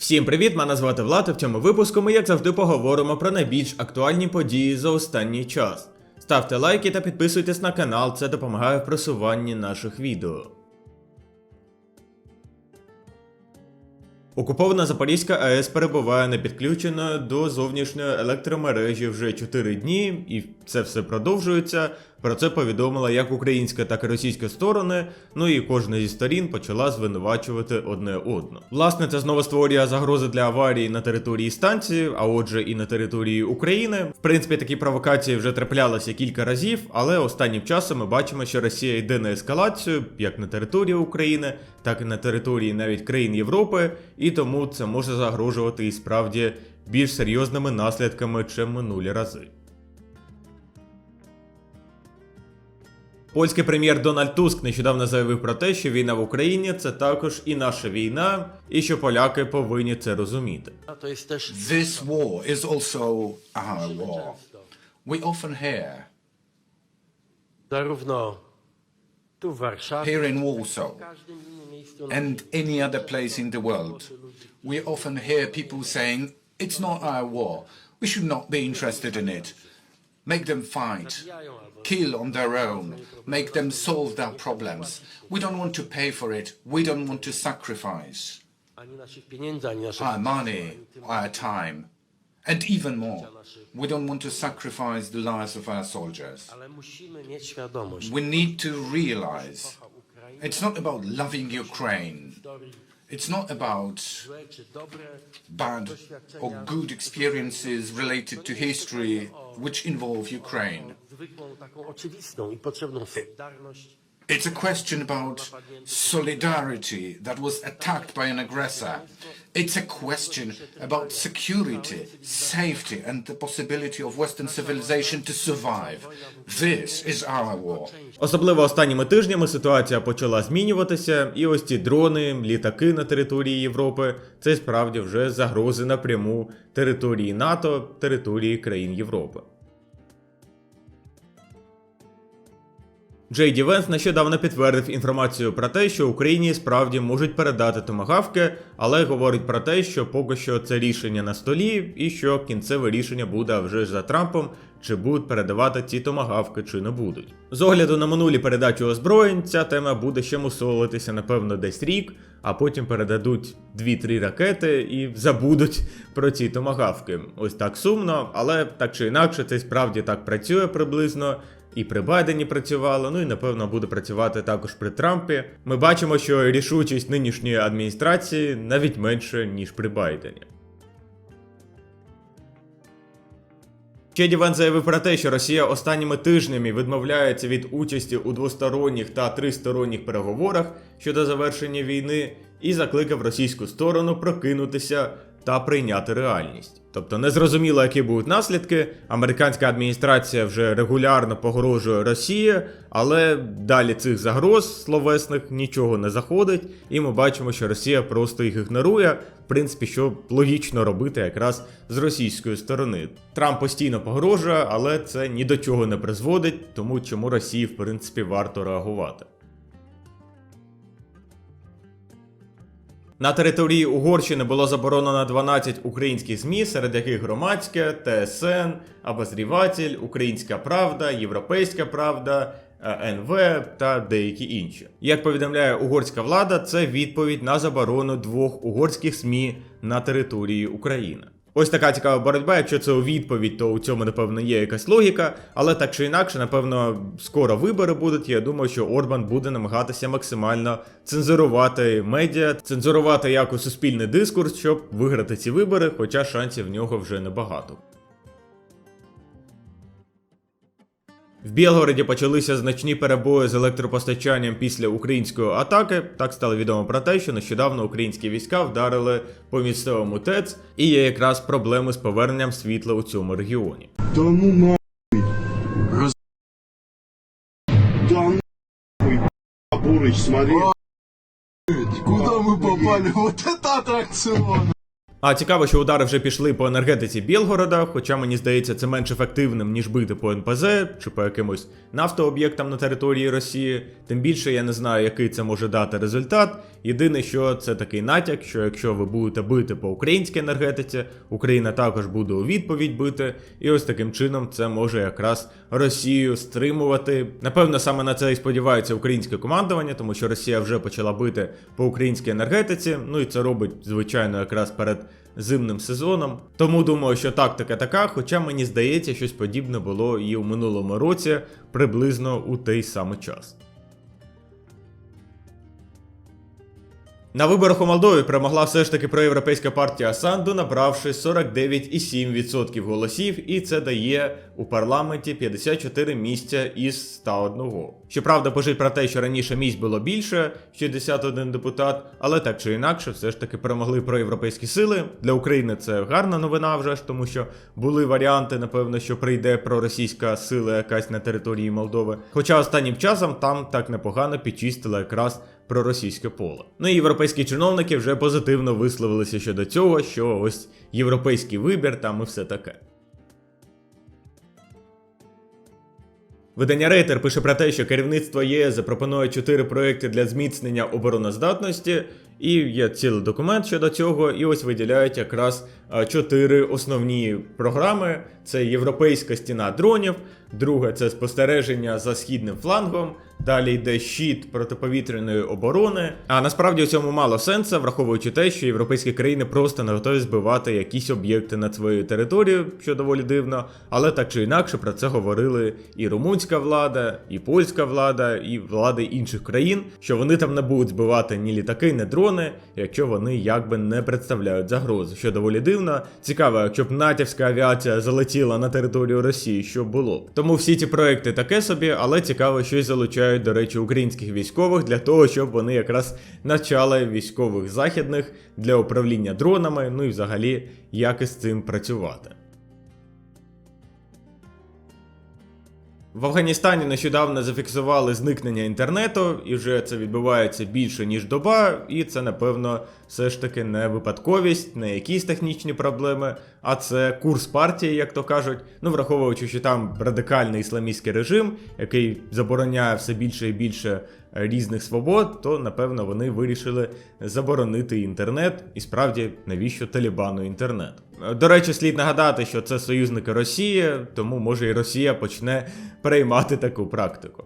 Всім привіт! Мене звати Влад. і В цьому випуску ми, як завжди, поговоримо про найбільш актуальні події за останній час. Ставте лайки та підписуйтесь на канал, це допомагає в просуванні наших відео. Окупована Запорізька АЕС перебуває непідключеною до зовнішньої електромережі вже 4 дні, і це все продовжується. Про це повідомила як українська, так і російська сторони. Ну і кожна зі сторін почала звинувачувати одне одну. Власне, це знову створює загрози для аварії на території станції, а отже, і на території України. В принципі, такі провокації вже траплялися кілька разів, але останнім часом ми бачимо, що Росія йде на ескалацію як на території України, так і на території навіть країн Європи, і тому це може загрожувати і справді більш серйозними наслідками, чим минулі рази. Польський прем'єр Дональд Туск нещодавно заявив про те, що війна в Україні це також і наша війна, і що поляки повинні це розуміти. This war is also our war. We often hear zarówno tu w Warszawie, here in Warsaw and any other place in the world, we often hear people saying, It's not our war. We should not be interested in it. Make them fight, kill on their own, make them solve their problems. We don't want to pay for it. We don't want to sacrifice our money, our time, and even more. We don't want to sacrifice the lives of our soldiers. We need to realize it's not about loving Ukraine. It's not about bad or good experiences related to history which involve Ukraine. It's a question about solidarity that was attacked by an aggressor. It's a question about security, safety, and the possibility of Western civilization to survive. This is our war. Особливо останніми тижнями ситуація почала змінюватися, і ось ці дрони, літаки на території Європи це справді вже загрози напряму території НАТО, території країн Європи. Джей Ді Венс нещодавно підтвердив інформацію про те, що Україні справді можуть передати томагавки, але говорить про те, що поки що це рішення на столі, і що кінцеве рішення буде вже за Трампом, чи будуть передавати ці томагавки, чи не будуть. З огляду на минулі передачі озброєнь, ця тема буде ще мусолитися, напевно, десь рік, а потім передадуть 2-3 ракети і забудуть про ці томагавки. Ось так сумно, але так чи інакше, це справді так працює приблизно. І при Байдені працювало, ну і напевно буде працювати також при Трампі. Ми бачимо, що рішучість нинішньої адміністрації навіть менше, ніж при Байдені. Чеді Вен заявив про те, що Росія останніми тижнями відмовляється від участі у двосторонніх та тристоронніх переговорах щодо завершення війни, і закликав російську сторону прокинутися та прийняти реальність. Тобто незрозуміло, які будуть наслідки. Американська адміністрація вже регулярно погрожує Росії, але далі цих загроз словесних нічого не заходить, і ми бачимо, що Росія просто їх ігнорує. В принципі, що логічно робити якраз з російської сторони. Трамп постійно погрожує, але це ні до чого не призводить, тому чому Росії, в принципі, варто реагувати. На території Угорщини було заборонено 12 українських ЗМІ, серед яких громадське, ТСН, Обозріватель, Українська Правда, Європейська Правда, е, НВ та деякі інші. Як повідомляє угорська влада, це відповідь на заборону двох угорських ЗМІ на території України. Ось така цікава боротьба. Якщо це у відповідь, то у цьому напевно є якась логіка, але так чи інакше, напевно, скоро вибори будуть. Я думаю, що Орбан буде намагатися максимально цензурувати медіа, цензурувати якось суспільний дискурс, щоб виграти ці вибори, хоча шансів в нього вже небагато. В Білгороді почалися значні перебої з електропостачанням після української атаки. Так стало відомо про те, що нещодавно українські війська вдарили по місцевому ТЕЦ, і є якраз проблеми з поверненням світла у цьому регіоні. Да ну нахуй. Раз- Да нахуй. Бурыч, смотри. Куда мы попали? Вот это аттракцион! А цікаво, що удари вже пішли по енергетиці Білгорода, хоча мені здається, це менш ефективним, ніж бити по НПЗ чи по якимось нафтооб'єктам на території Росії. Тим більше я не знаю, який це може дати результат, Єдине, що це такий натяк, що якщо ви будете бити по українській енергетиці, Україна також буде у відповідь бити, і ось таким чином це може якраз Росію стримувати. Напевно, саме на це і сподівається українське командування, тому що Росія вже почала бити по українській енергетиці. Ну і це робить звичайно якраз перед зимним сезоном. Тому думаю, що тактика така, хоча мені здається, щось подібне було і у минулому році, приблизно у той самий час. На виборах у Молдові перемогла все ж таки проєвропейська партія Санду, набравши 49,7% голосів, і це дає у парламенті 54 місця із 101. Щоправда, пишуть про те, що раніше місць було більше 61 депутат, але так чи інакше, все ж таки перемогли проєвропейські сили. Для України це гарна новина вже ж, тому що були варіанти, напевно, що прийде проросійська сила якась на території Молдови. Хоча останнім часом там так непогано підчистили якраз проросійське поле. Ну і європейські чиновники вже позитивно висловилися щодо цього, що ось європейський вибір там і все таке. Видання Рейтер пише про те, що керівництво ЄС запропонує чотири проекти для зміцнення обороноздатності, і є цілий документ щодо цього, і ось виділяють якраз чотири основні програми: це Європейська стіна дронів, друге це спостереження за східним флангом. Далі йде щит протиповітряної оборони. А насправді у цьому мало сенсу, враховуючи те, що європейські країни просто не готові збивати якісь об'єкти над своєю територією, що доволі дивно. Але так чи інакше про це говорили і румунська влада, і польська влада, і влади інших країн, що вони там не будуть збивати ні літаки, ні дрони, якщо вони якби не представляють загрози. Що доволі дивно. Цікаво, якщо б натівська авіація залетіла на територію Росії, що було. Тому всі ці проекти таке собі, але цікаво, що й залучають, до речі, українських військових для того, щоб вони якраз навчали військових західних для управління дронами, ну і взагалі як із цим працювати. В Афганістані нещодавно зафіксували зникнення інтернету, і вже це відбувається більше ніж доба, і це, напевно, все ж таки не випадковість, не якісь технічні проблеми, а це курс партії, як то кажуть. Ну, враховуючи, що там радикальний ісламістський режим, який забороняє все більше і більше е, різних свобод, то напевно вони вирішили заборонити інтернет. І справді, навіщо Талібану інтернет? Е, До речі, слід нагадати, що це союзники Росії, тому може і Росія почне переймати таку практику.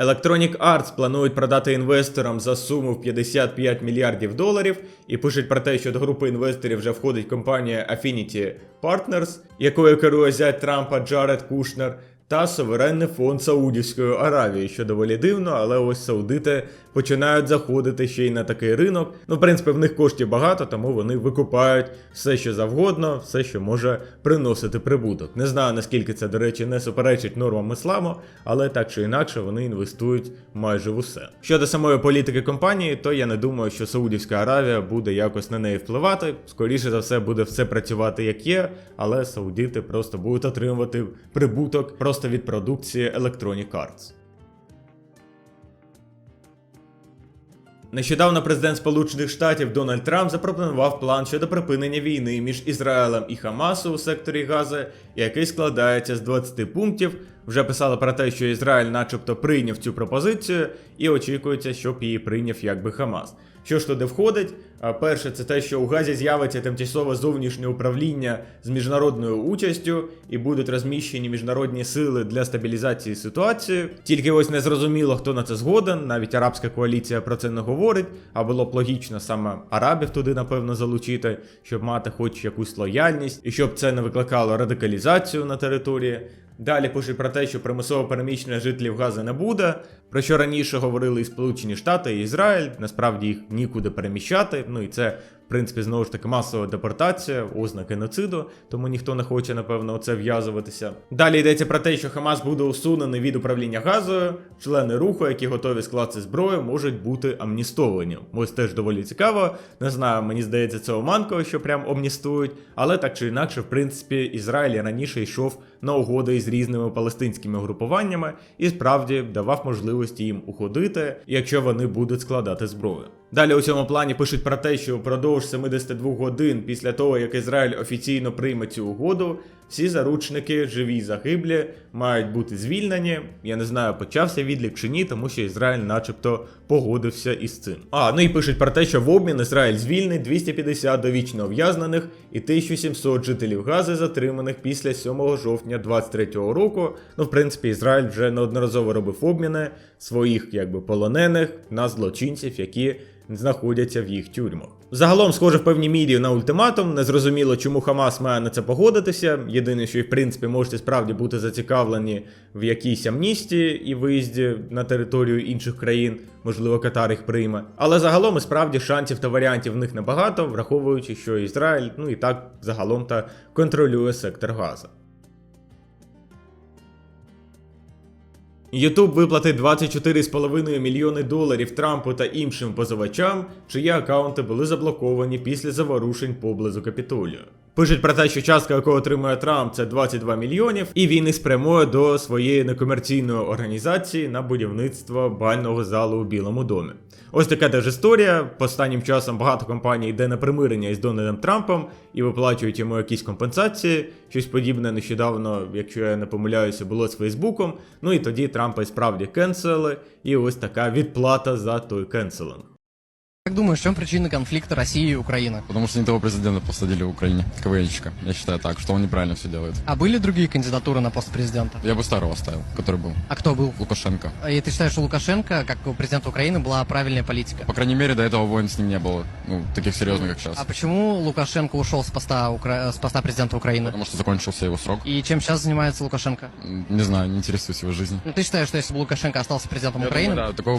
Electronic Arts планують продати інвесторам за суму в 55 мільярдів доларів і пишуть про те, що до групи інвесторів вже входить компанія Affinity Partners, якою керує зять Трампа Джаред Кушнер, та суверенний фонд Саудівської Аравії, що доволі дивно, але ось саудити починають заходити ще й на такий ринок. Ну, в принципі, в них коштів багато, тому вони викупають все, що завгодно, все, що може приносити прибуток. Не знаю наскільки це, до речі, не суперечить нормам ісламу, але так чи інакше вони інвестують майже в усе. Щодо самої політики компанії, то я не думаю, що Саудівська Аравія буде якось на неї впливати. Скоріше за все, буде все працювати як є, але саудити просто будуть отримувати прибуток просто від продукції Electronic Arts. Нещодавно президент Сполучених Штатів Дональд Трамп запропонував план щодо припинення війни між Ізраїлем і Хамасу у секторі Гази, який складається з 20 пунктів. Вже писали про те, що Ізраїль, начебто, прийняв цю пропозицію, і очікується, щоб її прийняв якби Хамас. Що ж туди входить? Перше, це те, що у Газі з'явиться тимчасове зовнішнє управління з міжнародною участю і будуть розміщені міжнародні сили для стабілізації ситуації. Тільки ось не зрозуміло, хто на це згоден. Навіть арабська коаліція про це не говорить. А було б логічно саме арабів туди, напевно, залучити, щоб мати хоч якусь лояльність, і щоб це не викликало радикалізацію на території. Далі пишуть про те, що примусово переміщення жителів Гази не буде, про що раніше говорили і Сполучені Штати, і Ізраїль. Насправді їх нікуди переміщати. Ну і це, принципі, знову ж таки масова депортація, ознак геноциду, тому ніхто не хоче, напевно, оце в'язуватися. Далі йдеться про те, що Хамас буде усунений від управління газою. Члени руху, які готові скласти зброю, можуть бути амністовані. Ось теж доволі цікаво. Не знаю, мені здається, це оманково, що прям амністують, але так чи інакше, в принципі, Ізраїль раніше йшов на угоди із різними палестинськими групуваннями і справді давав можливості їм уходити, якщо вони будуть складати зброю. Далі у цьому плані пишуть про те, що впродовж 72 годин після того, як Ізраїль офіційно прийме цю угоду, всі заручники, живі й загиблі, мають бути звільнені. Я не знаю, почався відлік чи ні, тому що Ізраїль, начебто, погодився із цим. А ну і пишуть про те, що в обмін Ізраїль звільнить 250 довічно ув'язнених і 1700 жителів Гази, затриманих після 7 жовтня 23-го року. Ну, в принципі, Ізраїль вже неодноразово робив обміни своїх якби полонених на злочинців, які знаходяться в їх тюрмах. Загалом, схоже, в певній мірі на ультиматум. Незрозуміло, чому Хамас має на це погодитися. Єдине, що і в принципі можете справді бути зацікавлені в якійсь амністії і виїзді на територію інших країн, можливо, Катар їх прийме. Але загалом і справді шансів та варіантів в них небагато, враховуючи, що Ізраїль, ну і так загалом та контролює сектор Газа. Ютуб виплатить 24,5 мільйони доларів Трампу та іншим позивачам, чиї акаунти були заблоковані після заворушень поблизу Капітолію. Пишуть про те, що частка, яку отримує Трамп, це 22 мільйонів, і він їх спрямує до своєї некомерційної організації на будівництво бального залу у Білому домі. Ось така теж історія. Останнім часом багато компаній йде на примирення із Дональдом Трампом і виплачують йому якісь компенсації. Щось подібне нещодавно, якщо я не помиляюся, було з Фейсбуком. Ну і тоді Трампа і справді кенселили, і ось така відплата за той кенселинг. Как думаешь, в чем причина конфликта России и Украины? Потому что не того президента посадили в Украине, КВНчика. Я считаю так, что он неправильно все делает. А были другие кандидатуры на пост президента? Я бы старого оставил, который был. А кто был? Лукашенко. И ты считаешь, что Лукашенко, как президент Украины, была правильная политика? По крайней мере, до этого войн с ним не было, ну, таких серьезных, как сейчас. А почему Лукашенко ушел с поста, Укра- с поста президента Украины? Потому что закончился его срок. И чем сейчас занимается Лукашенко? Не знаю, не интересуюсь его жизнью. Ну, ты считаешь, что если бы Лукашенко остался президентом Я Украины, думаю, да, такого